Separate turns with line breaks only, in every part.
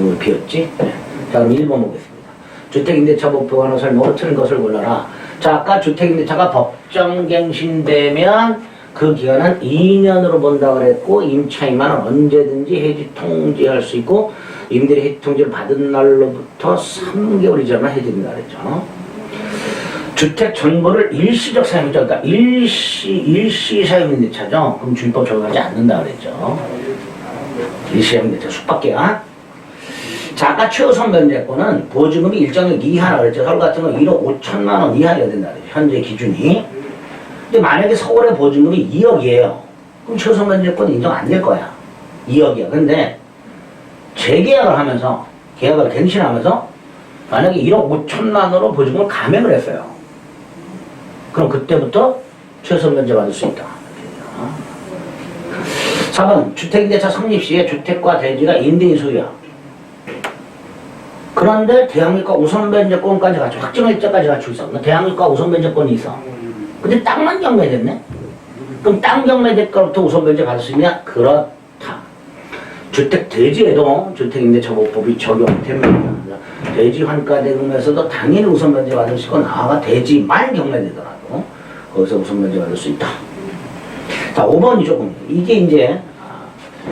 어, 비었지? 네. 자, 그럼 1번 보겠습니다. 주택임대차 법에 관한 설명으로 틀린 것을 골라라. 자, 아까 주택임대차가 법정갱신되면 그 기간은 2년으로 본다 그랬고 임차인만 언제든지 해지 통지할 수 있고 임대리 해지 통지를 받은 날로부터 3개월 이전만 해지된다 그랬죠. 주택 전부를 일시적 사용이죠. 그러니까 일시 일시 사용임대차죠. 그럼 주입법 적용하지 않는다 그랬죠. 일시 사용임대차 숙박계야. 자, 아까 최우선 면제권은 보증금이 일정액 이하라 그랬죠. 서울 같은 건 1억 5천만 원 이하여야 된다. 현재 기준이. 근데 만약에 서울의 보증금이 2억이에요. 그럼 최우선 면제권 인정 안 될 거야. 2억이야. 근데 재계약을 하면서 계약을 갱신하면서 만약에 1억 5천만으로 보증금을 감액을 했어요. 그럼 그때부터 최우선 면제 받을 수 있다. 4번 주택임대차 성립 시에 주택과 대지가 임대인 소유야. 그런데 대항력과 우선변제권까지 같이 확정일자까지 갖추고 있어. 대항력과 우선변제권이 있어. 근데 땅만 경매됐네? 그럼 땅 경매대가부터 우선변제 받을 수 있냐? 그렇다. 주택 대지에도 주택임대차보법이 적용됩니다. 대지 환가 대금에서도 당연히 우선변제 받을 수 있고 나아가 대지만 경매되더라도 거기서 우선변제 받을 수 있다. 자, 5번이 조금 이게 이제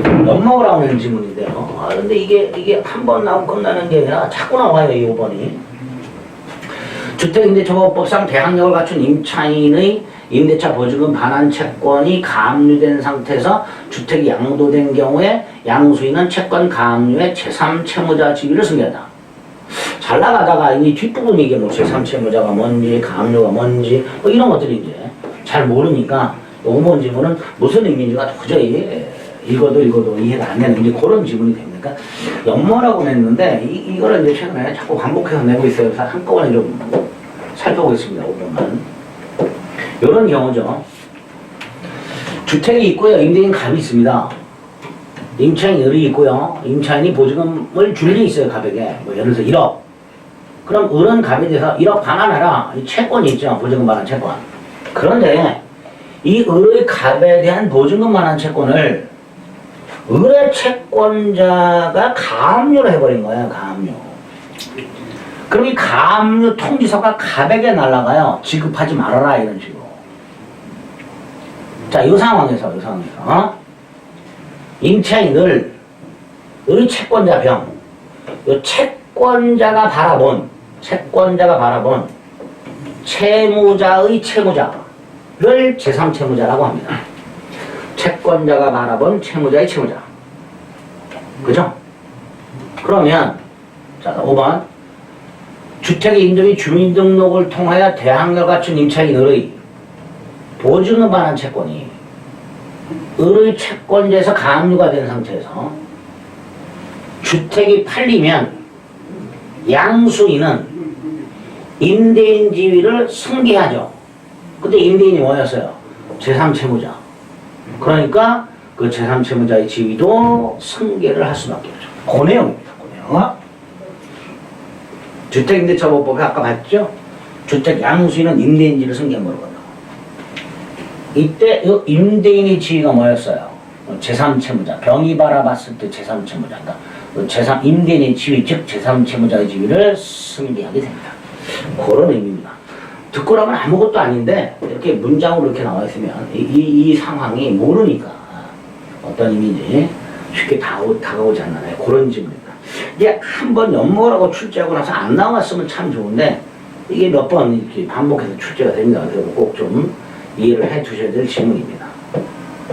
연먹으라고 하는 질문인데요. 아, 근데 이게, 이게 한 번 나오고 끝나는 게 아니라 자꾸 나와요, 이 5번이. 주택임대차보호법상 대항력을 갖춘 임차인의 임대차 보증금 반환 채권이 가압류된 상태에서 주택이 양도된 경우에 양수인은 채권 가압류의 제3채무자 지위를 승계한다. 잘 나가다가 이 뒷부분 이게 뭐 제3채무자가 뭔지 가압류가 뭔지 뭐 이런 것들이 이제 잘 모르니까 5번 질문은 무슨 의미인지가 도저히 읽어도 읽어도 이해가 안 되는 이제 그런 지문이 됩니까? 연모라고 냈는데 이, 이거를 이제 최근에 자꾸 반복해서 내고 있어요. 그래서 한꺼번에 좀 살펴보겠습니다. 5번만. 이런 경우죠. 주택이 있고요. 임대인 갑이 있습니다. 임차인 을이 있고요. 임차인이 보증금을 줄게 있어요. 갑에게. 뭐 예를 들어서 1억. 그럼 을은 갑에 대해서 1억 반환하라. 이 채권이 있죠. 보증금 반환 채권. 그런데 이 을의 갑에 대한 보증금 반환 채권을 을의 채권자가 가압류를 해버린 거예요. 그럼 이 가압류 통지서가 갑에게 날라가요. 지급하지 말아라, 이런 식으로. 자, 이 상황에서, 이 상황에서. 어? 임차인을, 의 채권자 병, 이 채권자가 바라본, 채권자가 바라본 채무자의 채무자를 제3채무자라고 합니다. 채권자가 바라본 채무자의 채무자. 그죠? 그러면, 자, 5번. 주택의 임대인 주민등록을 통하여 대항력 갖춘 임차인의 보증금 반환 채권이 을의 채권자에서 가압류가 된 상태에서 주택이 팔리면 양수인은 임대인 지위를 승계하죠. 근데 임대인이 뭐였어요? 제3채무자. 그러니까 그 제3채무자의 지위도 승계를 할 수밖에 없죠. 그 내용입니다. 그 내용. 주택임대차보호법에 아까 봤죠? 주택 양수인은 임대인지를 승계한 간다. 이때 이 임대인의 지위가 뭐였어요? 제3채무자. 병이 바라봤을 때 제3채무자인가? 제3 임대인의 지위, 즉 제3채무자의 지위를 승계하게 됩니다. 그런 의미입니다. 듣고 나면 아무것도 아닌데 이렇게 문장으로 이렇게 나와 있으면 이, 이, 이 상황이 모르니까 어떤 의미인지 쉽게 다가오, 다가오지 않나요? 그런 질문입니다. 이게 한 번 연모라고 출제하고 나서 안 나왔으면 참 좋은데 이게 몇 번 이렇게 반복해서 출제가 됩니다. 그래서 꼭 좀 이해를 해 두셔야 될 질문입니다.